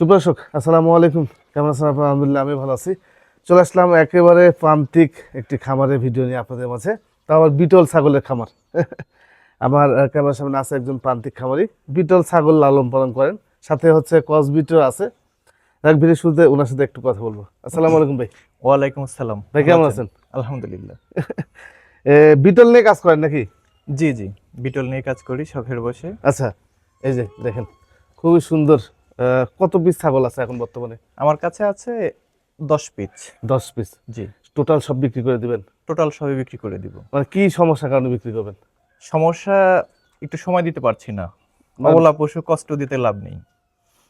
সুপ্রশক আসসালামু আলাইকুম। কেমন আছেন আপনার? আলহামদুলিল্লাহ আমি ভালো আছি। চলে আসলাম একেবারে প্রান্তিক একটি খামারের ভিডিও নিয়ে আপনাদের মাঝে। তা আবার বিটল ছাগলের খামার। আমার ক্যামেরার সামনে আছে একজন প্রান্তিক খামারি। বিটল ছাগল লালন পালন করেন। সাথে হচ্ছে কস বিটল আছে। এক ভিডিও শুরুতে ওনার সাথে একটু কথা বলব। আসসালামু আলাইকুম ভাই। ওয়ালাইকুম আসসালাম। ভাই কেমন আছেন? আলহামদুলিল্লাহ। বিটল নিয়ে কাজ করেন নাকি? জি জি। বিটল নিয়ে কাজ করি শখের বসে। আচ্ছা এই যে দেখেন খুবই সুন্দর কত পিস ছাগল আছে এখন বর্তমানে? আমার কাছে আছে দশ পিস দশ পিস জি। টোটাল সব বিক্রি করে দিবেন? টোটাল সবই বিক্রি করে দিব। মানে কি সমস্যার কারণে বিক্রি করবেন? সমস্যা একটু সময় দিতে পারছি না। মানে- অবলা পশু কষ্ট দিতে লাভ নেই।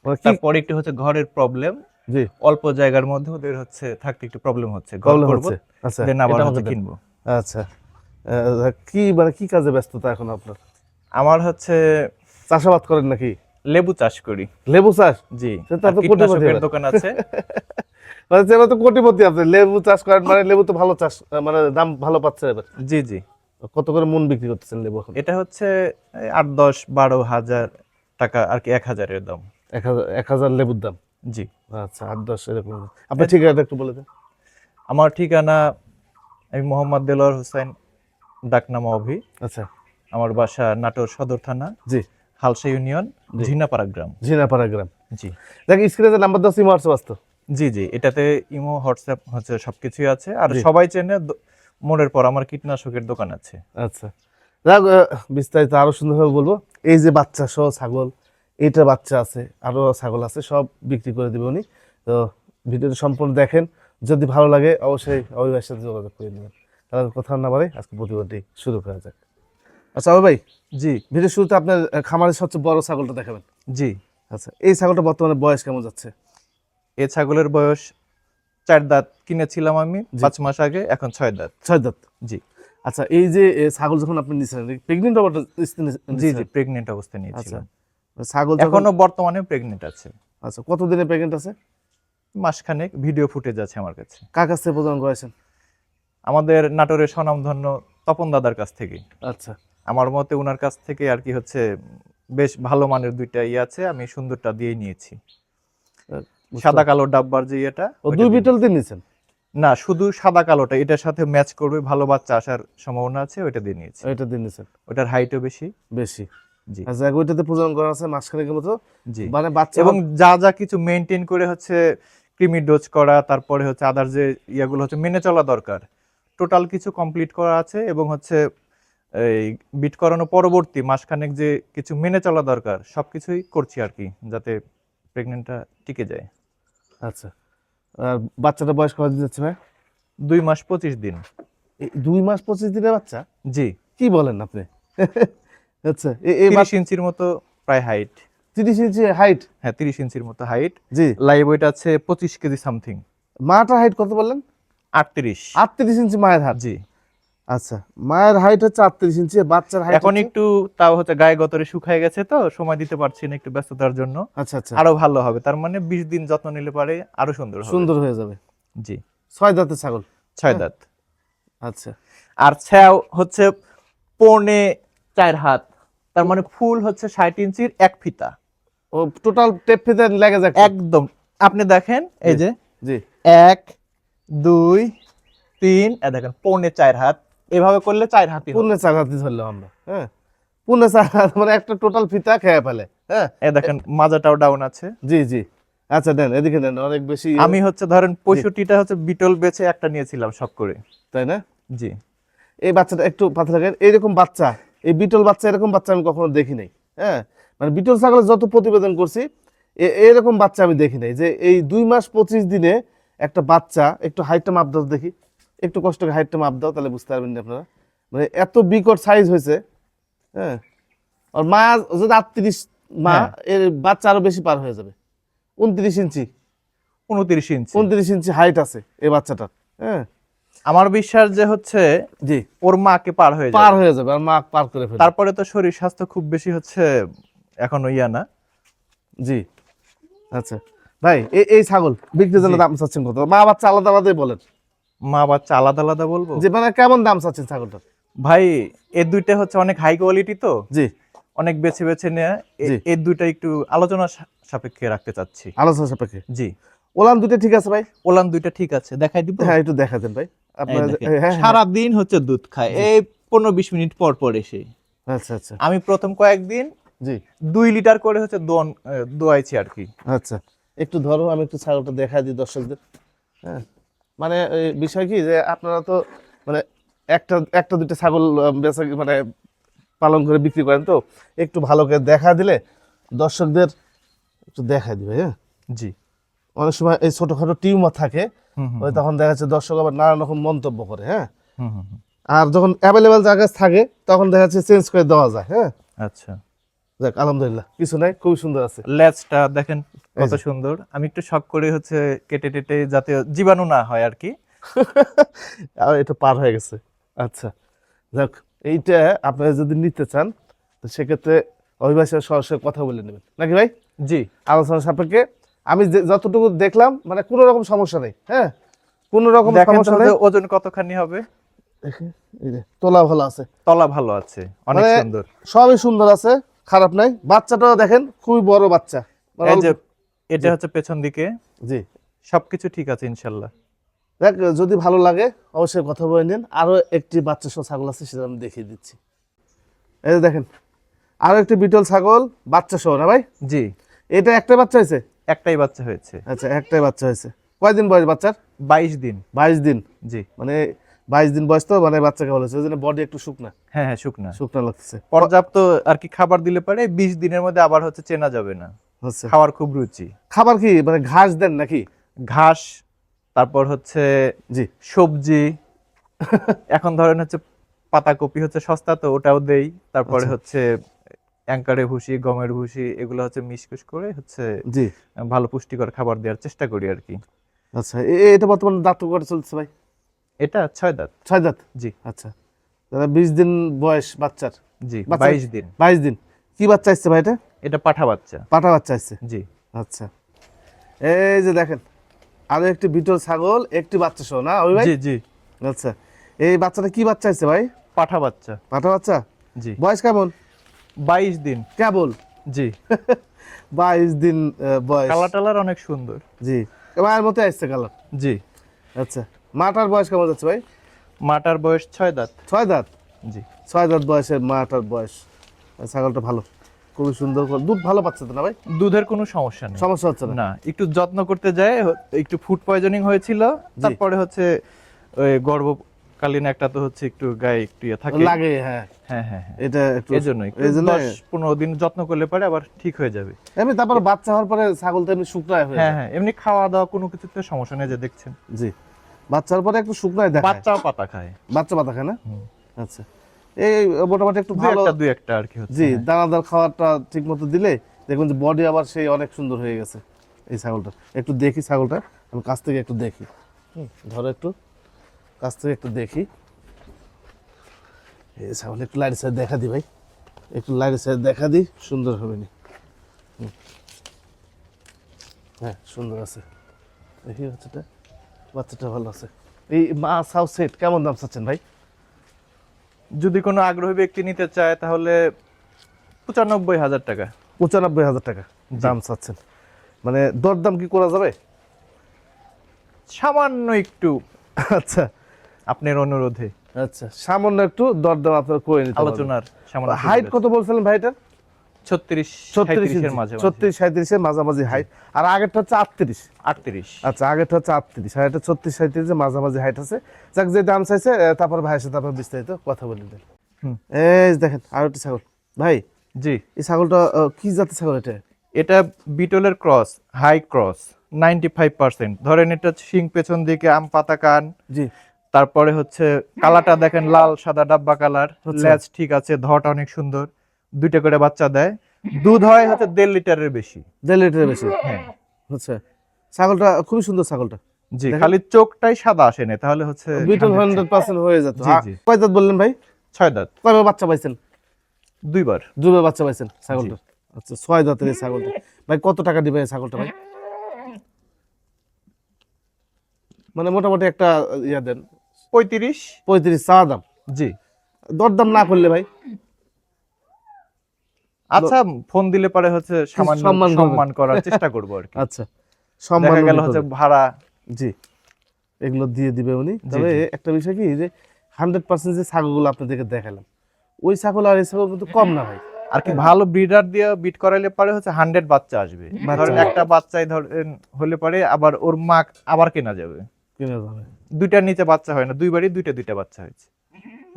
মানে তারপরে একটু হচ্ছে ঘরের প্রবলেম জি। অল্প জায়গার মধ্যে ওদের হচ্ছে থাকতে একটু প্রবলেম হচ্ছে। প্রবলেম হচ্ছে। আচ্ছা দেন আবার হচ্ছে কিনবো। আচ্ছা। কি মানে কি কাজে ব্যস্ততা এখন আপনার? আমার হচ্ছে চাষাবাদ করেন নাকি? লেবু চাষ করি। লেবু চাষ? জি। সেটা তো কোটিপতি কীটনাশকের। দোকান আছে। মানে সেটা তো কোটিপতি আপনি লেবু চাষ করেন মানে লেবু তো ভালো চাষ মানে দাম ভালো পাচ্ছে এবার। জি জি। কত করে মন বিক্রি করতেছেন লেবু এখন? এটা হচ্ছে আট দশ বারো হাজার টাকা আর কি এক হাজারের দাম। এক হাজার এক হাজার লেবুর দাম? জি। আচ্ছা আট দশ এরকম। আপনার ঠিকানাটা একটু বলে দেন। আমার ঠিকানা আমি মোহাম্মদ দেলোয়ার হোসেন ডাকনামা অভি। আচ্ছা। আমার বাসা নাটোর সদর থানা। জি। হালসা ইউনিয়ন ঝিনাপাড়া গ্রাম। ঝিনাপাড়া গ্রাম। জি। দেখ স্ক্রিনে যে নাম্বার দশ ইমো হোয়াটসঅ্যাপ আসতো জি জি এটাতে ইমো হোয়াটসঅ্যাপ হচ্ছে সবকিছুই আছে। আর সবাই চেনে মোড়ের পর আমার কীটনাশকের দোকান আছে। আচ্ছা। আহ, বিস্তারিত আরও সুন্দরভাবে বলব। এই যে বাচ্চা সহ ছাগল এটা বাচ্চা আছে আরও ছাগল আছে সব বিক্রি করে দিবে উনি। তো ভিডিওটা সম্পূর্ণ দেখেন। যদি ভালো লাগে অবশ্যই অভিভাবের সাথে যোগাযোগ করে নেবেন। তাহলে কথা না বাড়ে আজকে প্রতিবাদটি শুরু করা যাক। আচ্ছা আবু ভাই জি ভিডিও শুরুতে আপনার খামারের সবচেয়ে বড় ছাগলটা দেখাবেন। জি। আচ্ছা এই ছাগলটা বর্তমানে বয়স কেমন যাচ্ছে? এ ছাগলের বয়স চার দাঁত কিনেছিলাম আমি পাঁচ মাস আগে এখন ছয় দাঁত। ছয় দাঁত? জি। আচ্ছা এই যে ছাগল যখন আপনি নিচ্ছেন প্রেগনেন্ট অবস্থা জি জি প্রেগনেন্ট অবস্থায় নিয়েছিলাম। ছাগল যখন এখনও বর্তমানে প্রেগনেন্ট আছে। আচ্ছা কতদিনে প্রেগনেন্ট আছে? মাসখানেক ভিডিও ফুটেজ আছে আমার কাছে। কার কাছ থেকে প্রদান করেছেন? আমাদের নাটোরের স্বনামধন্য তপন দাদার কাছ থেকে। আচ্ছা। আমার মতে ওনার কাছ থেকে আর কি হচ্ছে বেশ ভালো মানের দুইটা ইয়ে আছে আমি সুন্দরটা দিয়েই নিয়েছি। সাদা কালো ডাব্বার যে এটা ও দুই বিটল দিন নিছেন না শুধু সাদা কালোটা এটার সাথে ম্যাচ করবে ভালো বাচ্চা আসার সম্ভাবনা আছে ওইটা দিয়ে নিয়েছি। ওইটা দিয়ে নিছেন ওটার হাইটও বেশি। বেশি। জি। আচ্ছা ওইটাতে প্রদান করা আছে মাসখানেকের মতো। জি। মানে বাচ্চা এবং যা যা কিছু মেনটেন করে হচ্ছে ক্রিমি ডোজ করা তারপরে হচ্ছে আদার যে ইয়াগুলো হচ্ছে মেনে চলা দরকার। টোটাল কিছু কমপ্লিট করা আছে এবং হচ্ছে এই বিট করানো পরবর্তী মাসখানেক যে কিছু মেনে চলা দরকার সবকিছুই করছি আর কি যাতে প্রেগনেন্টটা টিকে যায়। আচ্ছা। আর বাচ্চাটা বয়স কত যাচ্ছে ভাই? দুই মাস পঁচিশ দিন। দুই মাস পঁচিশ দিনের বাচ্চা? জি। কি বলেন আপনি? আচ্ছা এই তিরিশ ইঞ্চির মতো প্রায় হাইট তিরিশ ইঞ্চি হাইট হ্যাঁ তিরিশ ইঞ্চির মতো হাইট জি। লাইভ ওয়েট আছে পঁচিশ কেজি সামথিং মাটার হাইট কত বললেন? আটত্রিশ। আটত্রিশ ইঞ্চি মায়ের হাইট জি। আচ্ছা মায়ের হাইট হচ্ছে আটত্রিশ ইঞ্চি বাচ্চার হাইট এখন একটু তাও হচ্ছে গায়ে গতরে শুকায় গেছে তো সময় দিতে পারছি না একটু ব্যস্ততার জন্য। আচ্ছা আচ্ছা। আরও ভালো হবে তার মানে বিশ দিন যত্ন নিলে পারে আরও সুন্দর হবে। সুন্দর হয়ে যাবে। জি। ছয় দাঁতের ছাগল? ছয় দাঁত। আচ্ছা। আর ছ্যাও হচ্ছে পৌনে চার হাত তার মানে ফুল হচ্ছে ষাট ইঞ্চির এক ফিতা। ও টোটাল টেপ ফিতে লেগে যাক একদম। আপনি দেখেন এই যে জি। এক দুই তিন দেখেন পৌনে চার হাত। এভাবে করলে চার হাতি। পুনে চার হাতি ধরলাম আমরা হ্যাঁ? পুনে চার হাত মানে একটা টোটাল ফিতা খেয়ে ফেলে হ্যাঁ? এ দেখেন মাজাটাও ডাউন আছে। জি জি। আচ্ছা দেন এদিকে দেন অনেক বেশি আমি হচ্ছে ধরেন পঁয়ষট্টিটা হচ্ছে বিটল বেচে একটা নিয়েছিলাম শখ করে। তাই না? জি। এই বাচ্চাটা একটু পাতলা রাখেন এইরকম বাচ্চা এই বিটল বাচ্চা এরকম বাচ্চা আমি কখনো দেখি নাই হ্যাঁ? মানে বিটল ছাগলের যত প্রতিবেদন করছি এরকম বাচ্চা আমি দেখি নাই যে এই দুই মাস পঁচিশ দিনে একটা বাচ্চা একটু হাইটটা মাপ দেখি। একটু কষ্ট করে হাইটটা মাপ দাও তাহলে বুঝতে পারবেন আপনারা। মানে এত বিকট সাইজ হয়েছে হ্যাঁ? আর মা যদি আটত্রিশ মা হ্যাঁ। এর বাচ্চা আরও বেশি পার হয়ে যাবে। উনত্রিশ ইঞ্চি। উনত্রিশ ইঞ্চি। উনত্রিশ ইঞ্চি হাইট আছে এই বাচ্চাটার হ্যাঁ? আমার বিশ্বাস যে হচ্ছে জি। ওর মাকে পার হয়ে পার হয়ে যাবে আর মা পার করে ফেলবে। তারপরে তো শরীর স্বাস্থ্য খুব বেশি হচ্ছে এখনও ইয়া না। জি। আচ্ছা। ভাই এই এই ছাগল বিক্রির জন্য দাম চাচ্ছেন কত? মা বাচ্চা আলাদা আলাদাই বলেন। মা বাচ্চা আলাদা আলাদা বলব? যে মানে কেমন দাম চাচ্ছেন ছাগলটার? ভাই এ দুইটা হচ্ছে অনেক হাই কোয়ালিটি তো। জি। অনেক বেছে বেছে নেয় এর দুইটা একটু আলোচনা সাপেক্ষে রাখতে চাচ্ছি। আলোচনা সাপেক্ষে? জি। ওলান দুটো ঠিক আছে ভাই? ওলান দুইটা ঠিক আছে। দেখাই দিব? হ্যাঁ একটু দেখা দেন ভাই। আপনার দেখেন, হ্যাঁ, হ্যাঁ সারাদিন হচ্ছে দুধ খায়। এই পনেরো বিশ মিনিট পর পর এসে। আচ্ছা আচ্ছা। আমি প্রথম কয়েকদিন জি। দুই লিটার করে হচ্ছে দোয়ান দোয়াইছি আর কি। আচ্ছা। একটু ধরো আমি একটু ছাগলটা দেখা দিই দর্শকদের। হ্যাঁ। মানে বিষয় কি যে আপনারা তো মানে একটা একটা দুটো ছাগল বেচা মানে পালন করে বিক্রি করেন তো একটু ভালো করে দেখা দিলে দর্শকদের একটু দেখা দিবে হ্যাঁ? জি। অনেক সময় এই ছোটখাটো টিউমার থাকে ওই তখন দেখা যাচ্ছে দর্শক আবার নানান রকম মন্তব্য করে হ্যাঁ। আর যখন অ্যাভেলেবেল জায়গা থাকে তখন দেখা যাচ্ছে চেঞ্জ করে দেওয়া যায় হ্যাঁ? আচ্ছা। যাক আলহামদুলিল্লাহ কিছু নাই খুবই সুন্দর আছে। লেজটা দেখেন কত সুন্দর। আমি একটু শখ করে হচ্ছে কেটে টেটে যাতে জীবাণু না হয় আর কি। আর এটা পার হয়ে গেছে। আচ্ছা যাক এইটা আপনারা যদি নিতে চান তো সেক্ষেত্রে অভিবাসীর সরাসরি কথা বলে নেবেন। নাকি ভাই? জি। আলোচনা সাপেক্ষে আমি যতটুকু দেখলাম মানে কোনো রকম সমস্যা নেই হ্যাঁ? কোনো রকম সমস্যা নেই। ওজন কতখানি হবে? তোলা ভালো আছে। তলা ভালো আছে অনেক মানে- সুন্দর। সবই সুন্দর আছে। খারাপ নাই। বাচ্চাটাও দেখেন খুবই বড় বাচ্চা। এটা হচ্ছে পেছন দিকে। জি। সবকিছু ঠিক আছে ইনশাল্লাহ। দেখ যদি ভালো লাগে অবশ্যই কথা বলে নিন। আরও একটি বাচ্চা সহ ছাগল আছে সেটা আমি দেখিয়ে দিচ্ছি। এই যে দেখেন আরও একটি বিটল ছাগল বাচ্চা সহ না ভাই? জি। এটা একটাই বাচ্চা হয়েছে? একটাই বাচ্চা হয়েছে। আচ্ছা একটাই বাচ্চা হয়েছে। কয়দিন বয়স বাচ্চার? বাইশ দিন। বাইশ দিন। জি। মানে বাইশ দিন বয়স তো মানে বাচ্চাকে বলেছে। ওই জন্য বডি একটু শুকনা। হ্যাঁ হ্যাঁ শুকনা। শুকনা লাগতেছে। পর্যাপ্ত আর কি খাবার দিলে পারে বিশ দিনের মধ্যে আবার হচ্ছে চেনা যাবে না। হচ্ছে। খাওয়ার খুব রুচি। খাবার কি মানে ঘাস দেন নাকি? ঘাস তারপর হচ্ছে জি। সবজি এখন ধরেন হচ্ছে পাতাকপি হচ্ছে সস্তা তো ওটাও দেই। তারপরে আচ্ছা। হচ্ছে অ্যাঙ্কারে ভুসি গমের ভুসি এগুলো হচ্ছে মিশকুশ করে হচ্ছে জি। ভালো পুষ্টিকর খাবার দেওয়ার চেষ্টা করি আর কি। আচ্ছা এটা বর্তমানে দাঁত করে চলছে ভাই? এটা ছয় দাঁত। ছয় দাঁত? জি। আচ্ছা। দাদা বিশ দিন বয়স বাচ্চার। জি বাইশ দিন। বাইশ দিন। কি বাচ্চা আসছে ভাই এটা? এটা পাঠা বাচ্চা। পাটা বাচ্চা আসছে জি। আচ্ছা। এই যে দেখেন আরও একটি বিটল ছাগল একটি বাচ্চা সহ না ওই ভাই? জি জি। আচ্ছা। এই বাচ্চাটা কি বাচ্চা আছে ভাই? পাঠা বাচ্চা। পাঠা বাচ্চা? জি। বয়স কেমন? বাইশ দিন। কেবল? জি। বাইশ দিন বয়স। কালার টালার অনেক সুন্দর। জি। মায়ের মতো আসছে কালার? জি। আচ্ছা। মাটার বয়স কেমন যাচ্ছে ভাই? মাটার বয়স ছয় দাঁত। ছয় দাঁত? জি। ছয় দাঁত বয়সের মাটার বয়স। ছাগলটা ভালো। খুবই সুন্দর দুধ ভালো পাচ্ছে তো না ভাই? দুধের কোনো সমস্যা নেই। সমস্যা হচ্ছে না? একটু যত্ন করতে যায় একটু ফুড পয়জনিং হয়েছিল। তারপরে হচ্ছে ওই গর্ভকালীন একটা তো হচ্ছে একটু গায়ে একটু ইয়ে থাকে। লাগে হ্যাঁ। হ্যাঁ হ্যাঁ হ্যাঁ। এটা একটু এই জন্য একটু এই পনেরো দিন যত্ন করলে পরে আবার ঠিক হয়ে যাবে। এমনি তারপর বাচ্চা হওয়ার পরে ছাগল তো এমনি শুকনায় হয়ে হ্যাঁ হ্যাঁ এমনি খাওয়া দাওয়া কোনো কিছুতে সমস্যা নেই যে দেখছেন। জি। বাচ্চার পরে একটু শুকনায় দেখায়। বাচ্চা পাতা খায়। বাচ্চা পাতা খায় না? আচ্ছা। এই মোটামুটি একটু ভালো একটা দুই একটা আর কি হচ্ছে। জি। দানাদার খাবারটা ঠিক মতো দিলে দেখুন যে বডি আবার সেই অনেক সুন্দর হয়ে গেছে এই ছাগলটা। একটু দেখি ছাগলটা আমি কাছ থেকে একটু দেখি। ধরো একটু। কাছ থেকে একটু দেখি। এই ছাগল একটু লাইটের সাইড দেখা দি ভাই। একটু লাইটের সাইড দেখা দি সুন্দর হবে নি। হ্যাঁ সুন্দর আছে। দেখি বাচ্চাটা। বাচ্চাটা ভালো আছে। এই মা সাউ সেট কেমন দাম চাচ্ছেন ভাই? যদি কোনো আগ্রহী ব্যক্তি নিতে চায় তাহলে পঁচানব্বই হাজার টাকা। পঁচানব্বই হাজার টাকা দাম চাচ্ছেন। মানে দরদাম কি করা যাবে? সামান্য একটু। আচ্ছা। আপনার অনুরোধে। আচ্ছা সামান্য একটু দরদাম আপনার করে নিতে আলোচনার সামান্য হাইট কত বলছিলেন ভাইটার ছত্রিশ ছত্রিশ ছত্রিশের মাঝে ছত্রিশ সাঁত্রিশের মাঝামাঝি হাইট আর আগেরটা হচ্ছে আটত্রিশ। আটত্রিশ। আচ্ছা আগেরটা হচ্ছে আটত্রিশ আর এটা ছত্রিশ সাঁত্রিশের মাঝামাঝি হাইট আছে। যাক যে দাম চাইছে তারপর বিস্তারিত কথা বলে দেন। এই দেখেন আর একটি ছাগল। ভাই জি। এই ছাগলটা কি জাতের ছাগল এটা? এটা বিটলের cross high cross ninety five percent. ধরেন এটা শিং পেছন দিকে আম পাতা কান। জি। তারপরে হচ্ছে কালারটা দেখেন লাল সাদা ডাব্বা কালার। ঠিক আছে ধটা অনেক সুন্দর। দুইটা করে বাচ্চা দেয়। দুধ হয় হচ্ছে দেড় লিটারের বেশি। দেড় লিটারের বেশি? হ্যাঁ। আচ্ছা। ছাগলটা খুবই সুন্দর ছাগলটা। জি খালি চোখটাই সাদা আসে না তাহলে হচ্ছে বিটল হান্ড্রেড পার্সেন্ট হয়ে যেত। জি। কয় দাঁত বললেন ভাই? ছয় দাঁত। কয়বার বাচ্চা পাইছেন? দুইবার। দুবার বাচ্চা পাইছেন ছাগলটা? আচ্ছা ছয় দাঁতের এই ছাগলটা। ভাই কত টাকা দিবে এই ছাগলটা ভাই? মানে মোটামুটি একটা ইয়া দেন। পঁয়ত্রিশ। পঁয়ত্রিশ চা দাম। জি। দরদাম না করলে ভাই? আচ্ছা ফোন দিলে পরে হচ্ছে সম্মান সম্মান করার চেষ্টা করব আর কি। আচ্ছা সম্মান গেল হচ্ছে ভাড়া। জি এগুলো দিয়ে দিবে উনি। তবে একটা বিষয় কি যে হান্ড্রেড পার্সেন্ট যে ছাগলগুলো আপনাদেরকে দেখালাম ওই ছাগল আর এই ছাগল কিন্তু কম না ভাই। আর কি ভালো ব্রিডার দিয়ে বিট করাইলে পরে হচ্ছে হান্ড্রেড বাচ্চা আসবে। ধরেন একটা বাচ্চাই ধরেন হলে পরে আবার ওর মা আবার কেনা যাবে। কিনে যাবে। দুইটার নিচে বাচ্চা হয় না দুইবারই দুইটা দুইটা বাচ্চা হয়েছে।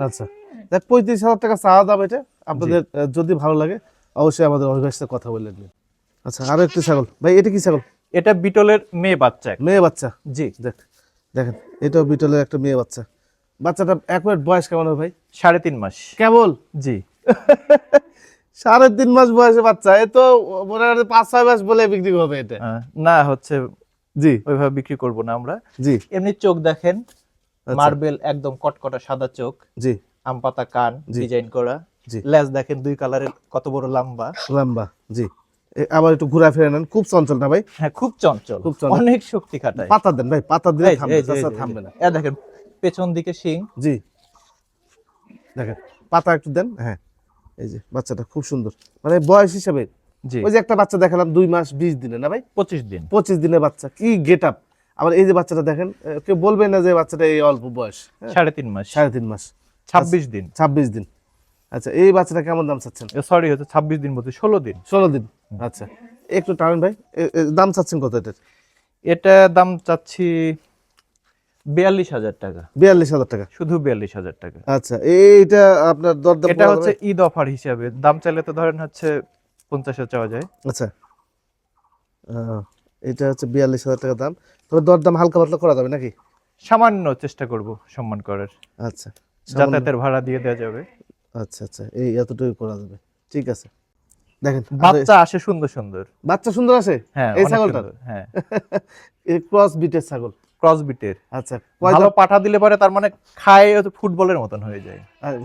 আচ্ছা দেখ পঁয়ত্রিশ হাজার টাকা চাওয়া দাম এটা। আপনাদের যদি ভালো লাগে অবশ্যই আমাদের অভিভাবকের সাথে কথা বলে নেবেন আচ্ছা আরও একটি ছাগল। ভাই এটা কি ছাগল? এটা বিটলের মেয়ে বাচ্চা। মেয়ে বাচ্চা? জি। দেখ দেখেন এটাও বিটলের একটা মেয়ে বাচ্চা। বাচ্চাটা একবার বয়স কেমন হবে ভাই? সাড়ে তিন মাস। কেবল? জি। সাড়ে তিন মাস বয়সে বাচ্চা এ তো মনে হয় পাঁচ ছয় মাস বলে বিক্রি হবে এটা। না হচ্ছে জি। ওইভাবে বিক্রি করব না আমরা। জি। এমনি চোখ দেখেন আচ্ছা। মার্বেল একদম কটকটা সাদা চোখ জি। আম পাতা কান ডিজাইন করা। জি। লেজ দেখেন দুই কালারের কত বড় লম্বা। লম্বা জি। আবার একটু ঘুরা ফিরে নেন খুব চঞ্চল না ভাই। হ্যাঁ খুব চঞ্চল। খুব চঞ্চল। অনেক শক্তি খাটায়। পাতা দেন ভাই পাতা দিলে থামবে থামবে না। এ দেখেন পেছন দিকে শিং। জি। দেখেন পাতা একটু দেন হ্যাঁ। এই যে বাচ্চাটা খুব সুন্দর। মানে বয়স হিসাবে জি। ওই যে একটা বাচ্চা দেখালাম দুই মাস বিশ দিনে না ভাই? পঁচিশ দিন। পঁচিশ দিনের বাচ্চা কি গেট আপ আবার এই যে বাচ্চাটা দেখেন কেউ বলবে না যে বাচ্চাটা এই অল্প বয়স হ্যাঁ, সাড়ে তিন মাস। সাড়ে তিন মাস। ছাব্বিশ দিন। ছাব্বিশ দিন। আচ্ছা এই বাচ্চাটা কেমন দাম চাচ্ছেন? সরি হচ্ছে ছাব্বিশ দিন বলতে ষোলো দিন। ষোলো দিন আচ্ছা। একটু টানেন ভাই দাম চাচ্ছেন কত এটার? এটা দাম চাচ্ছি বিয়াল্লিশ হাজার টাকা। বিয়াল্লিশ হাজার টাকা। শুধু বিয়াল্লিশ হাজার টাকা। আচ্ছা এইটা আপনার দরদাম এটা হচ্ছে ঈদ অফার হিসাবে। দাম চাইলে তো ধরেন হচ্ছে পঞ্চাশে চাওয়া যায়। আচ্ছা। এটা হচ্ছে বিয়াল্লিশ হাজার টাকা দাম। তবে দরদাম হালকা পাতলা করা যাবে নাকি? সামান্য চেষ্টা করব সম্মান করার। আচ্ছা যাতায়াতের ভাড়া দিয়ে দেওয়া যাবে। আচ্ছা আচ্ছা এই এতটুকু করা যাবে। ঠিক আছে। দেখেন বাচ্চা আসে সুন্দর সুন্দর। বাচ্চা সুন্দর আছে হ্যাঁ এই? সুন্দর, হ্যাঁ। এই ক্রস বিটের ছাগল। ক্রস বিটের আচ্ছা ভালো পাঠা দিলে পরে তার মানে খায় ফুটবলের মতন হয়ে যায়।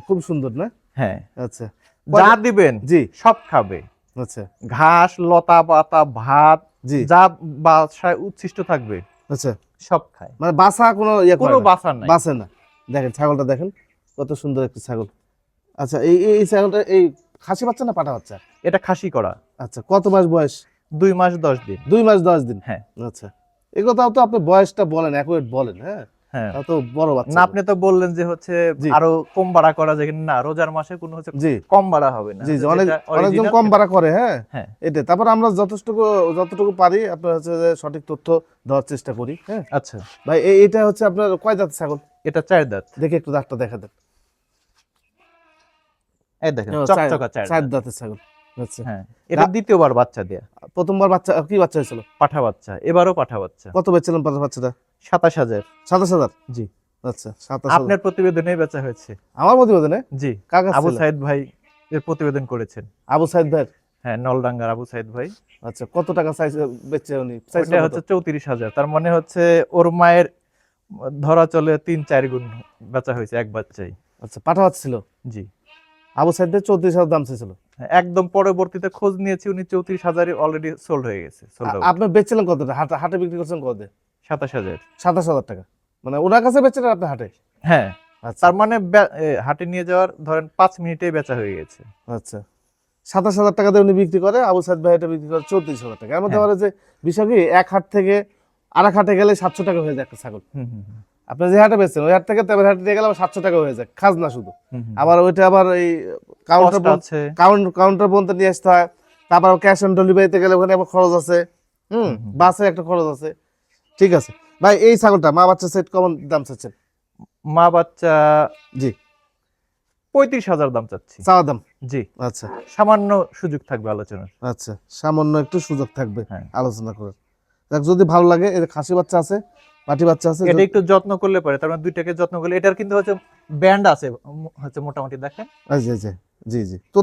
খুব সুন্দর না? হ্যাঁ। আচ্ছা। যা দিবেন জি। সব খাবে। আচ্ছা। ঘাস লতা পাতা ভাত জি। যা বাসায় উচ্ছিষ্ট থাকবে আচ্ছা। সব খায়। মানে বাসা কোনো ইয়ে কোনো। বাসা নাই। বাসে না। দেখেন ছাগলটা দেখেন কত সুন্দর একটা ছাগল। আচ্ছা এই এই- ছাগলটা এই খাসি বাচ্চা না পাঠা বাচ্চা? এটা খাসি করা। আচ্ছা কত মাস বয়স? দুই মাস দশ দিন। দুই মাস দশ দিন? হ্যাঁ। আচ্ছা তো আপনি বয়সটা বলেন অ্যাকুরেট বলেন হ্যাঁ? হ্যাঁ। তো বড় বাচ্চা। না আপনি তো বললেন যে হচ্ছে আরও কম ভাড়া করা যায় না রোজার মাসে কোনো হচ্ছে কম ভাড়া হবে না। জি অনেক অনেকজন কম ভাড়া করে হ্যাঁ? হ্যাঁ। এটা তারপর আমরা যথেষ্টটুকু যতটুকু পারি আপনার হচ্ছে যে সঠিক তথ্য দেওয়ার চেষ্টা করি হ্যাঁ? আচ্ছা। ভাই এটা হচ্ছে আপনার কয় দাঁত ছাগল? এটা চার দাঁত দেখে একটু দাঁতটা দেখা দেন। এই দেখেন চকচকা চার চার দাঁতের ছাগল। আচ্ছা। হ্যাঁ এটা দ্বিতীয়বার বাচ্চা দেয়া। প্রথমবার বাচ্চা কি বাচ্চা হয়েছিল? পাঠা বাচ্চা এবারও পাঠা বাচ্চা। কত বেচছিলেন পাঠা বাচ্চাটা? সাতাশ হাজার। সাতাশ হাজার? জি। আচ্ছা সাতাশ আপনার প্রতিবেদনে বেচা হয়েছে? আমার প্রতিবেদনে? জি। আবু? সাইদ ভাই এর প্রতিবেদন করেছেন। আবু সাইদ ভাই হ্যাঁ নলডাঙ্গার আবু সাইদ ভাই। আচ্ছা কত টাকা সাইজ বেচছে উনি? হচ্ছে চৌত্রিশ হাজার। তার মানে হচ্ছে ওর মায়ের ধরা চলে তিন চার গুণ বেচা হয়েছে এক বাচ্চাই। আচ্ছা পাঠা বাচ্চা ছিল? জি। আবু সাইদ ভাই চৌত্রিশ হাজার দাম চাইছিল হ্যাঁ, একদম পরবর্তীতে খোঁজ নিয়েছি উনি চৌত্রিশ হাজারই অলরেডি সোল্ড হয়ে গেছে আপনি বেচছিলেন কত? হাটে হাটে বিক্রি করছেন কত? সাতাশ হাজার। সাতাশ হাজার টাকা। মানে ওনার কাছে বেচছিলেন আপনি হাটে? হ্যাঁ। আচ্ছা। তার মানে হাটে নিয়ে যাওয়ার ধরেন পাঁচ মিনিটে বেচা হয়ে গেছে। আচ্ছা। সাতাশ হাজার টাকা দিয়ে উনি বিক্রি করে আবু সাইদ ভাই এটা বিক্রি করে চৌত্রিশ হাজার টাকা। এর মধ্যে হ্যাঁ। যে বিষয় কি এক হাট থেকে আর এক হাটে গেলে সাতশো টাকা হয়ে যায় একটা ছাগল। হুম হুম, আপনি যে হাটে বেচছেন ওই হাট থেকে তেমন হাটে নিয়ে গেলে আবার সাতশো টাকা হয়ে যায় খাজনা শুধু। আবার ওইটা আবার এই কাউন্টার কাউন্ট কাউন্টার পর্যন্ত নিয়ে আসতে হয় তারপর ক্যাশ অন ডেলিভারিতে গেলে ওখানে আবার খরচ আছে হুম। বাসে একটা খরচ আছে ঠিক আছে। ভাই এই ছাগলটা মা বাচ্চা সেট কেমন দাম চাচ্ছেন? মা বাচ্চা জি। পঁয়ত্রিশ হাজার দাম চাচ্ছি। চাওয়া দাম? জি। আচ্ছা। সামান্য সুযোগ থাকবে আলোচনার। আচ্ছা সামান্য একটু সুযোগ থাকবে হ্যাঁ। আলোচনা করার। দেখ যদি ভালো লাগে যে খাসি বাচ্চা আছে পাটি বাচ্চা আছে এটা একটু যত্ন করলে পারে তার মানে দুইটাকে যত্ন করলে এটার কিন্তু হচ্ছে ব্যান্ড আছে হচ্ছে মোটামুটি দেখেন। আচ্ছা আচ্ছা জি জি। তো